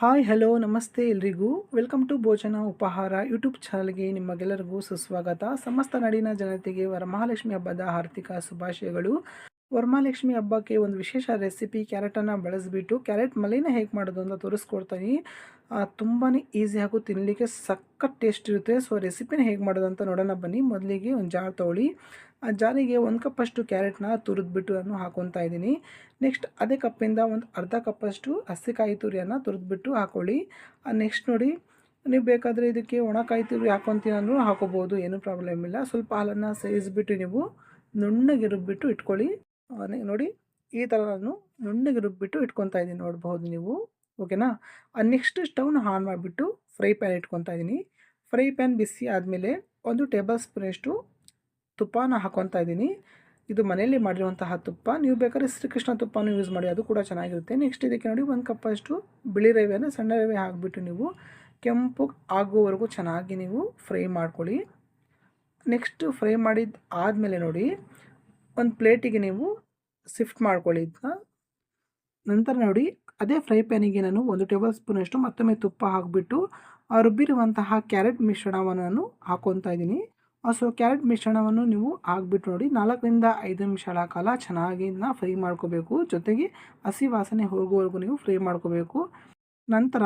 Hi, hello, ನಮಸ್ತೆ ಎಲ್ರಿಗೂ. Welcome to ಭೋಜನ ಉಪಹಾರ ಯೂಟ್ಯೂಬ್ ಚಾನಲ್ಗೆ ನಿಮಗೆಲ್ಲರಿಗೂ ಸುಸ್ವಾಗತ. ಸಮಸ್ತ ನಾಡಿನ ಜನತೆಗೆ ವರಮಹಾಲಕ್ಷ್ಮಿ ಹಬ್ಬದ ಆರ್ಥಿಕ ಶುಭಾಶಯಗಳು. ವರಮಹಾಲಕ್ಷ್ಮಿ ಹಬ್ಬಕ್ಕೆ ಒಂದು ವಿಶೇಷ ರೆಸಿಪಿ ಕ್ಯಾರೆಟನ್ನು ಬಳಸಿಬಿಟ್ಟು ಕ್ಯಾರೆಟ್ ಮಲೈನ ಹೇಗೆ ಮಾಡೋದು ಅಂತ ತೋರಿಸ್ಕೊಡ್ತೀನಿ. ತುಂಬಾ ಈಸಿ ಹಾಗೂ ತಿನ್ನಲಿಕ್ಕೆ ಸಖತ್ ಟೇಸ್ಟ್ ಇರುತ್ತೆ. ಸೊ, ರೆಸಿಪಿನ ಹೇಗೆ ಮಾಡೋದು ಅಂತ ನೋಡೋಣ ಬನ್ನಿ. ಮೊದಲಿಗೆ ಒಂದು ಜಾರ್ ತೊಗೊಳ್ಳಿ. ಆ ಜಾರಿಗೆ ಒಂದು ಕಪ್ಪಷ್ಟು ಕ್ಯಾರೆಟ್ನ ತುರಿದ್ಬಿಟ್ಟು ನಾನು ಹಾಕೊತಾ ಇದ್ದೀನಿ. ನೆಕ್ಸ್ಟ್ ಅದೇ ಕಪ್ಪಿಂದ ಒಂದು ಅರ್ಧ ಕಪ್ಪಷ್ಟು ಹಸಿಕಾಯಿ ತುರಿಯನ್ನು ತುರಿದ್ಬಿಟ್ಟು ಹಾಕೊಳ್ಳಿ. ನೆಕ್ಸ್ಟ್ ನೋಡಿ, ನೀವು ಬೇಕಾದರೆ ಇದಕ್ಕೆ ಒಣಕಾಯಿ ತುರಿ ಹಾಕೊತೀನೂ ಹಾಕೋಬೋದು, ಏನೂ ಪ್ರಾಬ್ಲಮ್ ಇಲ್ಲ. ಸ್ವಲ್ಪ ಹಾಲನ್ನು ಸೇರಿಸ್ಬಿಟ್ಟು ನೀವು ನುಣ್ಣಗೆ ರುಬ್ಬಿಟ್ಟು ಇಟ್ಕೊಳ್ಳಿ. ನೋಡಿ ಈ ಥರ ನಾನು ನುಣ್ಣಗೆ ರುಬ್ಬಿಟ್ಟು ಇಟ್ಕೊತಾ ಇದ್ದೀನಿ ನೋಡ್ಬೋದು ನೀವು, ಓಕೆನಾ? ನೆಕ್ಸ್ಟ್ ಸ್ಟವ್ನ ಆನ್ ಮಾಡಿಬಿಟ್ಟು ಫ್ರೈ ಪ್ಯಾನ್ ಇಟ್ಕೊತಾ ಇದ್ದೀನಿ. ಫ್ರೈ ಪ್ಯಾನ್ ಬಿಸಿ ಆದಮೇಲೆ ಒಂದು ಟೇಬಲ್ ಸ್ಪೂನಷ್ಟು ತುಪ್ಪನ ಹಾಕೊತಾ ಇದ್ದೀನಿ. ಇದು ಮನೆಯಲ್ಲಿ ಮಾಡಿರುವಂತಹ ತುಪ್ಪ, ನೀವು ಬೇಕಾದ್ರೆ ಶ್ರೀಕೃಷ್ಣ ತುಪ್ಪನೂ ಯೂಸ್ ಮಾಡಿ, ಅದು ಕೂಡ ಚೆನ್ನಾಗಿರುತ್ತೆ. ನೆಕ್ಸ್ಟ್ ಇದಕ್ಕೆ ನೋಡಿ ಒಂದು ಕಪ್ಪಷ್ಟು ಬಿಳಿ ರವೆಯನ್ನು ಸಣ್ಣ ರವೆ ಹಾಕಿಬಿಟ್ಟು ನೀವು ಕೆಂಪು ಆಗುವವರೆಗೂ ಚೆನ್ನಾಗಿ ನೀವು ಫ್ರೈ ಮಾಡ್ಕೊಳ್ಳಿ. ನೆಕ್ಸ್ಟ್ ಫ್ರೈ ಮಾಡಿದ ಆದಮೇಲೆ ನೋಡಿ ಒಂದು ಪ್ಲೇಟಿಗೆ ನೀವು ಶಿಫ್ಟ್ ಮಾಡ್ಕೊಳ್ಳಿ ಇದನ್ನ ನಂತರ ನೋಡಿ, ಅದೇ ಫ್ರೈ ಪ್ಯಾನಿಗೆ ನಾನು ಒಂದು ಟೇಬಲ್ ಸ್ಪೂನಷ್ಟು ಮತ್ತೊಮ್ಮೆ ತುಪ್ಪ ಹಾಕಿಬಿಟ್ಟು ರುಬ್ಬಿರುವಂತಹ ಕ್ಯಾರೆಟ್ ಮಿಶ್ರಣವನ್ನು ನಾನು ಹಾಕೊತಾ ಇದ್ದೀನಿ. ಸೊ ಕ್ಯಾರೆಟ್ ಮಿಶ್ರಣವನ್ನು ನೀವು ಹಾಕ್ಬಿಟ್ಟು ನೋಡಿ, ನಾಲ್ಕರಿಂದ ಐದು ನಿಮಿಷಗಳ ಕಾಲ ಚೆನ್ನಾಗಿ ಇದನ್ನ ಫ್ರೈ ಮಾಡ್ಕೋಬೇಕು. ಜೊತೆಗೆ ಹಸಿ ವಾಸನೆ ಹೋಗುವವರೆಗೂ ನೀವು ಫ್ರೈ ಮಾಡ್ಕೋಬೇಕು. ನಂತರ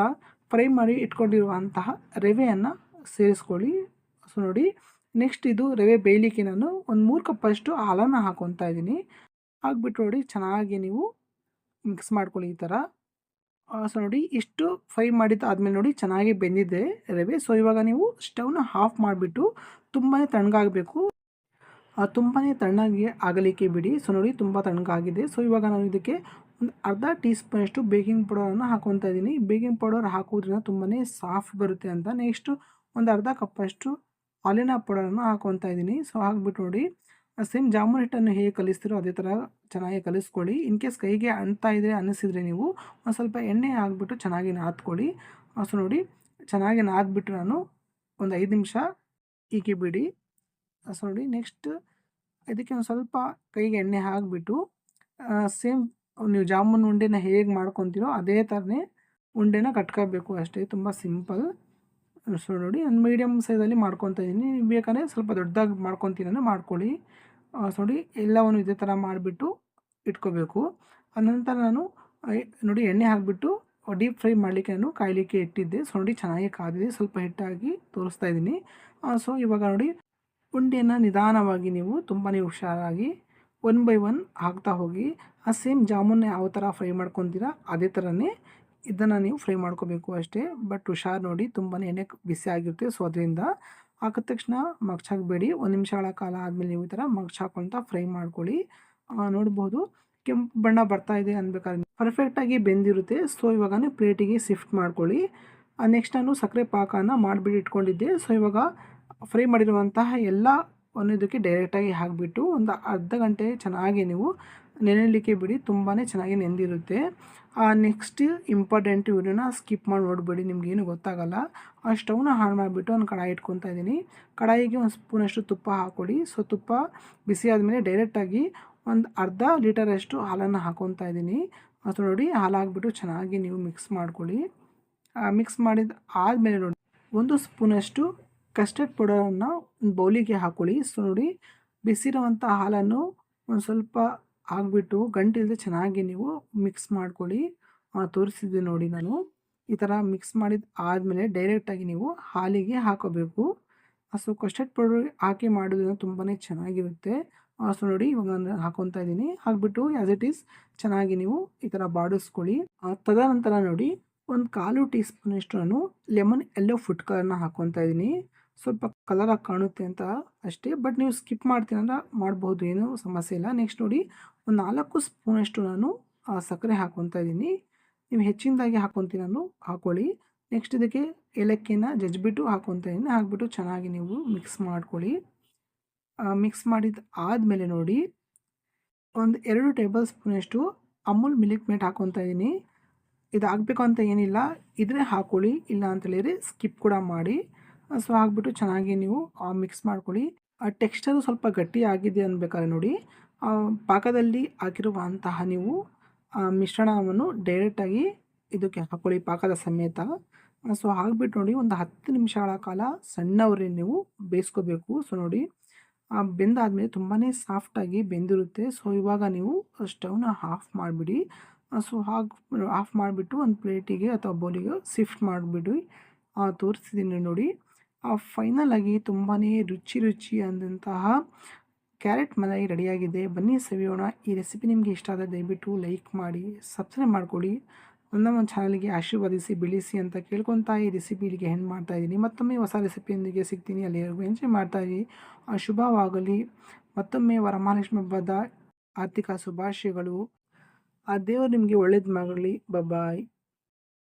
ಫ್ರೈ ಮಾಡಿ ಇಟ್ಕೊಂಡಿರುವಂತಹ ರವೆಯನ್ನು ಸೇರಿಸ್ಕೊಳ್ಳಿ. ಸೊ ನೋಡಿ ನೆಕ್ಸ್ಟ್ ಇದು ರವೆ ಬೇಯಲಿಕ್ಕೆ ನಾನು ಒಂದು ಮೂರು ಕಪ್ಪಷ್ಟು ಹಾಲನ್ನು ಹಾಕೊತಾ ಇದ್ದೀನಿ. ಹಾಕ್ಬಿಟ್ಟು ನೋಡಿ ಚೆನ್ನಾಗಿ ನೀವು ಮಿಕ್ಸ್ ಮಾಡ್ಕೊಳ್ಳಿ ಈ ಥರ ಸೊ ನೋಡಿ ಇಷ್ಟು ಫ್ರೈ ಮಾಡಿದ ಆದಮೇಲೆ ನೋಡಿ ಚೆನ್ನಾಗಿ ಬೆಂದಿದೆ ರವೆ. ಸೊ ಇವಾಗ ನೀವು ಸ್ಟವ್ನ ಆಫ್ ಮಾಡಿಬಿಟ್ಟು ತುಂಬಾ ತಣ್ಣಗಾಗಬೇಕು. ತುಂಬಾ ತಣ್ಣಗೆ ಆಗಲಿಕ್ಕೆ ಬಿಡಿ. ಸೊ ನೋಡಿ ತುಂಬ ತಣ್ಣಗಾಗಿದೆ. ಸೊ ಇವಾಗ ನಾನು ಇದಕ್ಕೆ ಒಂದು ಅರ್ಧ ಟೀ ಸ್ಪೂನಷ್ಟು ಬೇಕಿಂಗ್ ಪೌಡರನ್ನು ಹಾಕೊತಾ ಇದ್ದೀನಿ. ಬೇಕಿಂಗ್ ಪೌಡರ್ ಹಾಕೋದ್ರಿಂದ ತುಂಬಾ ಸಾಫ್ಟ್ ಬರುತ್ತೆ ಅಂತ. ನೆಕ್ಸ್ಟು ಒಂದು ಅರ್ಧ ಕಪ್ಪಷ್ಟು ಹಾಲಿನ ಪೌಡರನ್ನು ಹಾಕೊತಾ ಇದ್ದೀನಿ. ಸೊ ಹಾಕ್ಬಿಟ್ಟು ನೋಡಿ. ಸೇಮ್ ಜಾಮೂನ್ ಹಿಟ್ಟನ್ನು ಹೇಗೆ ಕಲಿಸ್ತೀರೋ ಅದೇ ಥರ ಚೆನ್ನಾಗಿ ಕಲಿಸ್ಕೊಳ್ಳಿ. ಇನ್ ಕೇಸ್ ಕೈಗೆ ಅಣ್ತಾ ಇದ್ದರೆ ಅನ್ನಿಸಿದರೆ ನೀವು ಒಂದು ಸ್ವಲ್ಪ ಎಣ್ಣೆ ಹಾಕ್ಬಿಟ್ಟು ಚೆನ್ನಾಗಿ ನಾದ್ಕೊಳ್ಳಿ. ಸೊ ನೋಡಿ, ಚೆನ್ನಾಗಿ ನಾದ್ಬಿಟ್ಟು ನಾನು ಒಂದು ಐದು ನಿಮಿಷ ಈಕೆ ಬಿಡಿ ಸೊ ನೋಡಿ ನೆಕ್ಸ್ಟ್ ಇದಕ್ಕೆ ಒಂದು ಸ್ವಲ್ಪ ಕೈಗೆ ಎಣ್ಣೆ ಹಾಕಿಬಿಟ್ಟು ಸೇಮ್ ನೀವು ಜಾಮೂನ್ ಉಂಡೆನ ಹೇಗೆ ಮಾಡ್ಕೊತೀರೋ ಅದೇ ಥರನೇ ಉಂಡೆನ ಕಟ್ಕೋಬೇಕು ಅಷ್ಟೇ. ತುಂಬ ಸಿಂಪಲ್ ಸೊ ನೋಡಿ, ನಾನು ಮೀಡಿಯಮ್ ಸೈಜಲ್ಲಿ ಮಾಡ್ಕೊತಾ ಇದ್ದೀನಿ. ನೀವು ಬೇಕಾದ್ರೆ ಸ್ವಲ್ಪ ದೊಡ್ಡದಾಗಿ ಮಾಡ್ಕೊತೀನಿ ಮಾಡ್ಕೊಳ್ಳಿ. ಸೊ ನೋಡಿ, ಎಲ್ಲವನ್ನು ಇದೇ ಥರ ಮಾಡಿಬಿಟ್ಟು ಇಟ್ಕೋಬೇಕು. ಅನಂತರ ನಾನು ನೋಡಿ, ಎಣ್ಣೆ ಹಾಕಿಬಿಟ್ಟು ಡೀಪ್ ಫ್ರೈ ಮಾಡಲಿಕ್ಕೆ ನಾನು ಕಾಯಲಿಕ್ಕೆ ಇಟ್ಟಿದ್ದೆ. ಸೊ ನೋಡಿ, ಚೆನ್ನಾಗಿ ಕಾದಿದೆ. ಸ್ವಲ್ಪ ಹಿಟ್ಟಾಗಿ ತೋರಿಸ್ತಾ ಇದ್ದೀನಿ. ಸೊ ಇವಾಗ ನೋಡಿ, ಉಂಡೆಯನ್ನು ನಿಧಾನವಾಗಿ ನೀವು ತುಂಬಾ ಹುಷಾರಾಗಿ ಒನ್ ಬೈ ಒನ್ ಹಾಕ್ತಾ ಹೋಗಿ, ಆ ಸೇಮ್ ಜಾಮೂನ್ ಯಾವ ಥರ ಫ್ರೈ ಮಾಡ್ಕೊತೀರಾ, ಅದೇ ಥರನೇ ಇದನ್ನು ನೀವು ಫ್ರೈ ಮಾಡ್ಕೋಬೇಕು ಅಷ್ಟೇ ಬಟ್ ಹುಷಾರು ನೋಡಿ ತುಂಬಾ ಎಣ್ಣೆ ಬಿಸಿ ಆಗಿರುತ್ತೆ ಸೊ ಅದರಿಂದ ಹಾಕಿದ ತಕ್ಷಣ ಮಗ್ಚಾಕಬೇಡಿ ಒಂದು ನಿಮಿಷಗಳ ಕಾಲ ಆದಮೇಲೆ ನೀವು ಈ ಥರ ಮಗ್ಚಾಕೊಳ್ತಾ ಫ್ರೈ ಮಾಡ್ಕೊಳ್ಳಿ. ನೋಡ್ಬೋದು. ಕೆಂಪು ಬಣ್ಣ ಬರ್ತಾ ಇದೆ ಅನ್ಬೇಕಾದ್ರೆ ಪರ್ಫೆಕ್ಟಾಗಿ ಬೆಂದಿರುತ್ತೆ ಸೊ ಇವಾಗ ಪ್ಲೇಟಿಗೆ ಶಿಫ್ಟ್ ಮಾಡ್ಕೊಳ್ಳಿ. ನೆಕ್ಸ್ಟ್ ನಾನು ಸಕ್ಕರೆ ಪಾಕನ ಮಾಡಿಬಿಟ್ಟು ಇಟ್ಕೊಂಡಿದ್ದೆ ಸೊ ಇವಾಗ ಫ್ರೈ ಮಾಡಿರುವಂತಹ ಎಲ್ಲ ಒಂದಕ್ಕೆ ಡೈರೆಕ್ಟಾಗಿ ಹಾಕಿಬಿಟ್ಟು ಒಂದು ಅರ್ಧ ಗಂಟೆ ಚೆನ್ನಾಗಿ ನೀವು ನೆನೆಯಲಿಕ್ಕೆ ಬಿಡಿ ತುಂಬಾ ಚೆನ್ನಾಗಿ ನೆಂದಿರುತ್ತೆ. ನೆಕ್ಸ್ಟ್ ಇಂಪಾರ್ಟೆಂಟ್ ವಿಡಿಯೋನ ಸ್ಕಿಪ್ ಮಾಡಿ ನೋಡಬೇಡಿ, ನಿಮಗೇನು ಗೊತ್ತಾಗಲ್ಲ. ಆ ಸ್ಟವ್ನ ಹಾನ್ ಮಾಡಿಬಿಟ್ಟು ಒಂದು ಕಡಾಯಿ ಇಟ್ಕೊತಾ ಇದ್ದೀನಿ. ಕಡಾಯಿಗೆ ಒಂದು ಸ್ಪೂನಷ್ಟು ತುಪ್ಪ ಹಾಕ್ಕೊಡಿ. ಸೊ ತುಪ್ಪ ಬಿಸಿ ಆದಮೇಲೆ ಡೈರೆಕ್ಟಾಗಿ ಒಂದು ಅರ್ಧ ಲೀಟರಷ್ಟು ಹಾಲನ್ನು ಹಾಕೊತಾ ಇದ್ದೀನಿ. ಅದು ನೋಡಿ, ಹಾಲು ಹಾಕ್ಬಿಟ್ಟು ಚೆನ್ನಾಗಿ ನೀವು ಮಿಕ್ಸ್ ಮಾಡ್ಕೊಳ್ಳಿ. ಮಿಕ್ಸ್ ಮಾಡಿದ ಆದಮೇಲೆ ನೋಡಿ, ಒಂದು ಸ್ಪೂನಷ್ಟು ಕಸ್ಟರ್ಡ್ ಪೌಡರನ್ನು ಒಂದು ಬೌಲಿಗೆ ಹಾಕ್ಕೊಳ್ಳಿ. ಸೊ ನೋಡಿ ಬಿಸಿರುವಂಥ ಹಾಲನ್ನು ಒಂದು ಸ್ವಲ್ಪ ಹಾಕ್ಬಿಟ್ಟು ಗಂಟಿಲ್ಲದೆ ಚೆನ್ನಾಗಿ ನೀವು ಮಿಕ್ಸ್ ಮಾಡ್ಕೊಳ್ಳಿ. ತೋರಿಸಿದ್ದೆ ನೋಡಿ ನಾನು. ಈ ಥರ ಮಿಕ್ಸ್ ಮಾಡಿದ ಆದಮೇಲೆ ಡೈರೆಕ್ಟಾಗಿ ನೀವು ಹಾಲಿಗೆ ಹಾಕೋಬೇಕು. ಸೊ ಕಸ್ಟರ್ಡ್ ಪೌಡರ್ ಹಾಕಿ ಮಾಡೋದ್ರಿಂದ ತುಂಬಾ ಚೆನ್ನಾಗಿರುತ್ತೆ. ಸೊ ನೋಡಿ ಇವಾಗ ನಾನು ಹಾಕೊತಾ ಇದ್ದೀನಿ. ಹಾಕ್ಬಿಟ್ಟು ಆ್ಯಸ್ ಇಟ್ ಈಸ್ ಚೆನ್ನಾಗಿ ನೀವು ಈ ಥರ ಬಾಡಿಸ್ಕೊಳ್ಳಿ. ತದನಂತರ ನೋಡಿ ಒಂದು ಕಾಲು ಟೀ ಸ್ಪೂನಷ್ಟು ನಾನು ಲೆಮನ್ ಎಲ್ಲೋ ಫುಡ್ ಕಲರ್ನ ಹಾಕ್ಕೊತಾ ಇದ್ದೀನಿ. ಸ್ವಲ್ಪ ಕಲರಾಗಿ ಕಾಣುತ್ತೆ ಅಂತ ಅಷ್ಟೇ ಬಟ್ ನೀವು ಸ್ಕಿಪ್ ಮಾಡ್ತೀನಂದ್ರೆ ಮಾಡ್ಬೋದು, ಏನೂ ಸಮಸ್ಯೆ ಇಲ್ಲ. ನೆಕ್ಸ್ಟ್ ನೋಡಿ ಒಂದು ನಾಲ್ಕು ಸ್ಪೂನಷ್ಟು ನಾನು ಸಕ್ಕರೆ ಹಾಕ್ಕೊತಾ ಇದ್ದೀನಿ ನೀವು ಹೆಚ್ಚಿನದಾಗಿ ಹಾಕ್ಕೊತೀನಿ ನಾನು ಹಾಕ್ಕೊಳ್ಳಿ ನೆಕ್ಸ್ಟ್ ಇದಕ್ಕೆ ಏಲಕ್ಕಿನ ಜಜ್ಜಿಬಿಟ್ಟು ಹಾಕ್ಕೊತಾ ಇದ್ದೀನಿ ಹಾಕ್ಬಿಟ್ಟು ಚೆನ್ನಾಗಿ ನೀವು ಮಿಕ್ಸ್ ಮಾಡ್ಕೊಳ್ಳಿ. ಮಿಕ್ಸ್ ಮಾಡಿದ ಆದಮೇಲೆ ನೋಡಿ, ಒಂದು ಎರಡು ಟೇಬಲ್ ಸ್ಪೂನಷ್ಟು ಅಮೂಲ್ ಮಿಲ್ಕ್ ಮೇಟ್ ಹಾಕ್ಕೊತಾ ಇದ್ದೀನಿ ಇದು ಆಗಬೇಕು ಅಂತ ಏನಿಲ್ಲ, ಇದ್ರೆ ಹಾಕ್ಕೊಳ್ಳಿ ಇಲ್ಲ ಅಂತೇಳಿದರೆ ಸ್ಕಿಪ್ ಕೂಡ ಮಾಡಿ. ಸೊ, ಹಾಕ್ಬಿಟ್ಟು ಚೆನ್ನಾಗಿ ನೀವು ಮಿಕ್ಸ್ ಮಾಡ್ಕೊಳ್ಳಿ. ಆ ಟೆಕ್ಸ್ಚರು ಸ್ವಲ್ಪ ಗಟ್ಟಿ ಆಗಿದೆ ಅನ್ಬೇಕಾದ್ರೆ ನೋಡಿ ಪಾಕದಲ್ಲಿ ಹಾಕಿರುವಂತಹ ನೀವು ಮಿಶ್ರಣವನ್ನು ಡೈರೆಕ್ಟಾಗಿ ಇದಕ್ಕೆ ಹಾಕೊಳ್ಳಿ ಪಾಕದ ಸಮೇತ. ಸೊ ಹಾಕ್ಬಿಟ್ಟು ನೋಡಿ ಒಂದು ಹತ್ತು ನಿಮಿಷಗಳ ಕಾಲ ಸಣ್ಣ ಉರಿಯಲ್ಲಿ ನೀವು ಬೇಯಿಸ್ಕೋಬೇಕು. ಸೊ ನೋಡಿ ಬೆಂದಾದ್ಮೇಲೆ ತುಂಬಾ ಸಾಫ್ಟಾಗಿ ಬೆಂದಿರುತ್ತೆ. ಸೊ ಇವಾಗ ನೀವು ಸ್ಟವ್ನ ಆಫ್ ಮಾಡಿಬಿಡಿ. ಸೊ ಹಾಗೆ ಆಫ್ ಮಾಡಿಬಿಟ್ಟು ಒಂದು ಪ್ಲೇಟಿಗೆ ಅಥವಾ ಬೌಲಿಗೆ ಶಿಫ್ಟ್ ಮಾಡಿಬಿಡಿ. ತೋರಿಸ್ತಿದ್ದೀನಿ ನೋಡಿ. ಫೈನಲ್ ಆಗಿ ತುಂಬಾ ರುಚಿ ರುಚಿ ಆದಂತಹ ಕ್ಯಾರೆಟ್ ಮಲಾಯಿ ರೆಡಿಯಾಗಿದೆ. ಬನ್ನಿ ಸವಿಯೋಣ. ಈ ರೆಸಿಪಿ ನಿಮಗೆ ಇಷ್ಟ ಆದರೆ ದಯವಿಟ್ಟು ಲೈಕ್ ಮಾಡಿ ಸಬ್ಸ್ಕ್ರೈಬ್ ಮಾಡಿಕೊಡಿ ಒಂದು ಚಾನಲ್ಗೆ ಆಶೀರ್ವಾದಿಸಿ, ಬೆಳೆಸಿ ಅಂತ ಕೇಳ್ಕೊತಾ ಈ ರೆಸಿಪಿ ಇಲ್ಲಿಗೆ ಮಾಡ್ತಾ ಇದ್ದೀನಿ. ಮತ್ತೊಮ್ಮೆ ಹೊಸ ರೆಸಿಪಿಯೊಂದಿಗೆ ಸಿಗ್ತೀನಿ. ಅಲ್ಲಿ ಎಂಜಾಯ್ ಮಾಡ್ತಾ ಇರಿ. ಶುಭವಾಗಲಿ. ಮತ್ತೊಮ್ಮೆ ವರಮಹಾಲಕ್ಷ್ಮಿ ಹಬ್ಬದ ಆರ್ಥಿಕ ಶುಭಾಶಯಗಳು. ಆ ದೇವರು ನಿಮಗೆ ಒಳ್ಳೇದು ಮಾಡಲಿ. ಬಾಯ್